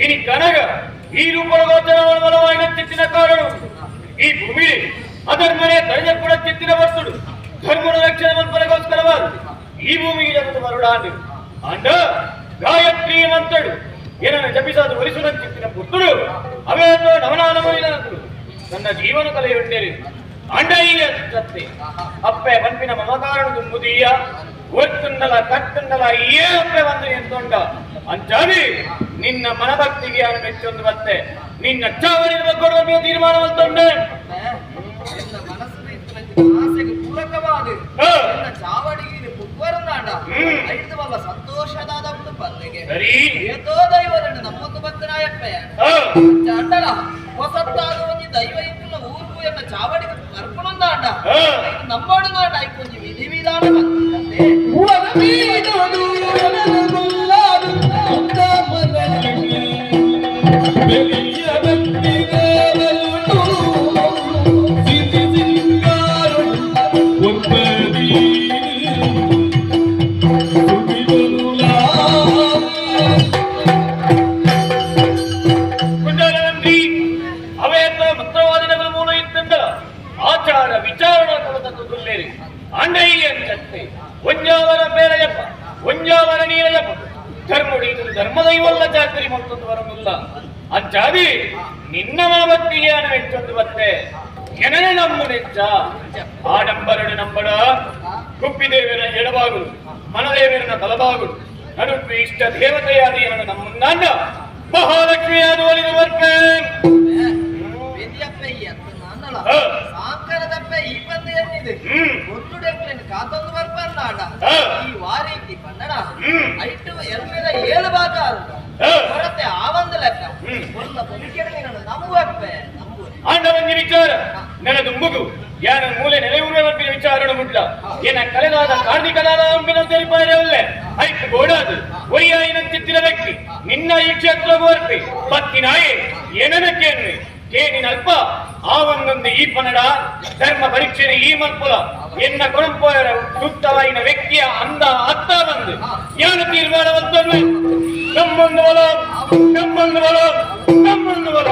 ಇನಿ ಕನಗ ಈ ರೂಪದ ಗೋಚರವಾದ ಬಲವಾಯಿನ ಚಿತ್ತಿನ ಕಾರಣ ಈ ಭೂಮಿ ಅದರ್ಮನೆ ದರ್ಜ ಕೂಡ ಚಿತ್ತಿನ ವರ್ತುಡು ಧರ್ಮದ ರಕ್ಷಣೆ ಮಲ್ಪನೆಗೋಸ್ಕರವಾದ ಈ ಭೂಮಿಗೆ ಜಗತ್ತು ಮರುಡಾಂಡು ಅಂಡ ಗಾಯತ್ರಿ ಮಂತಡು ಏನನ್ನ ಜಪಿಸಾದು ಒಲಿಸುವ ಚಿತ್ತಿನ ಪುತ್ತುಡು ಅವೇ ನವನಾನಮೈನ ನನ್ನ ಜೀವನ ಕಲೆಯೊಂಡೇರಿ ಅಂಡಯ್ಯ ಸತ್ತೆ ಅಪ್ಪೆ ಪಂಪಿನ ಮಮಕಾರಣ ತುಂಬುದೀಯ ಒತ್ತುಂಡಲ ಕಟ್ಟುಂಡಲ ಏ ಅಪ್ಪೆ ಬಂದು ನಿಂತುಂಡ ಅಂಚಾದಿ ನಿನ್ನ ಮನಭಕ್ತಿಗೆ ಅವನು ಮೆಚ್ಚೊಂದು ಬತ್ತೆ ನಿನ್ನ ಚಾವರಿನ ಕೊಡುವ ನೀವು ಮನಸ್ಸಿನ ಇತ್ತಲಂಚಿನ ಆಸೆಗೆ ಪೂರಕವಾದ ಹ. ಎನ್ನ ಚಾವಡಿಗೆ ಪುಟ್ವರಂದಾಂಡ ಹ್ಮ್. ಐದು ವಲ್ಲ ಸಂತೋಷದಾದ ಒಂದು ಸರಿ ಏತೋ ದೈವದಂಡ ನಮ್ಮೊಂದು ಬತ್ತನಾಯಪ್ಪಯ್ಯ ಹ. ಚಂಡಲ ಹೊಸತ್ತಾದ ಒಂದು ದೈವ ಇಕ್ಕುಲ ಊರು ಎನ್ನ ಚಾವಡಿಗೆ ಬರ್ಕೊಂಡಾಂಡ ಹ. ಧರ್ಮದೈವಲ್ಲ ಜಾತ್ರಿ, ಮತ್ತೊಂದು ವರಮಿಲ್ಲ ಅಂಚಾದಿ, ನಿನ್ನ ಮನಭಕ್ತಿಗೆ ನಾನು ಮೆಚ್ಚೊಂದು ಬತ್ತೆ ಜನನೇ ನಮ್ಮ ನೆಚ್ಚ ಆಡಂಬರಡು ನಂಬಡ ಕುಪ್ಪಿದೇವರ ಎಡಬಾಗುದು ಮನದೇವರನ ಬಲಬಾಗುದು ನಡುಕು ಇಷ್ಟ ದೇವತೆಯಾದ ಇವನ ನಮ್ಮನ್ನ ಮಹಾಲಕ್ಷ್ಮಿಯಾದ ಒಲಿದು ಬರ್ಪೆ ಅಂತ. ಸಾಂಕರದಪ್ಪ ಈ ಪಂದ ಏನಿದೆ ಒಟ್ಟು ಕಾತೊಂದು ಬರ್ಪಂದಾಡ ಹ. ಈ ವಾರೀತಿ ಪಂದಡ ಐಟೋ ಎಲ್ಮೇದ ಏಳು ಭಾಗ ಆ ಒಂದು ಲೆಕ್ಕ. ಒಂದು ನಂಬುವಪ್ಪೆ ವಿಚಾರ. ನನ್ನ ದುಂಬುಗು ಯಾನ ಮೂಲೆ ನೆಲೆಯೂರ ವರ್ಪಿನ ವಿಚಾರಣ ಮುಟ್ಲ ಏನ ಕಲೆದಾದ ಕಾರ್ಮಿಕದಾದ ಅಂಬಿನ ಸೇರಿಪಾರೆ ಒಲ್ಲೆ ಐಕ್ ಗೋಡಾದು ಒಯ್ಯಾಯಿನ ಚಿತ್ತಿನ ವ್ಯಕ್ತಿ ನಿನ್ನ ಈ ಕ್ಷೇತ್ರ ವರ್ಪಿ ಪತ್ತಿನಾಯೆ ಏನನಕ್ಕೇನ್ರಿ ಕೇನಿನ ಅಲ್ಪ ಆ ಒಂದೊಂದು ಈ ಪನ್ನಡ ಧರ್ಮ ಪರೀಕ್ಷೆ ಈ ಮಲ್ಪುಲ ಎನ್ನ ಕೊಳಂಪೋಯರ ಸುತ್ತವಾಯಿನ ವ್ಯಕ್ತಿಯ ಅಂದ ಅತ್ತ ಬಂದು ಯಾನ ತೀರ್ಮಾನವಂತನು ನಮ್ಮೊಂದು ಬಲ ನಮ್ಮೊಂದು ಬಲ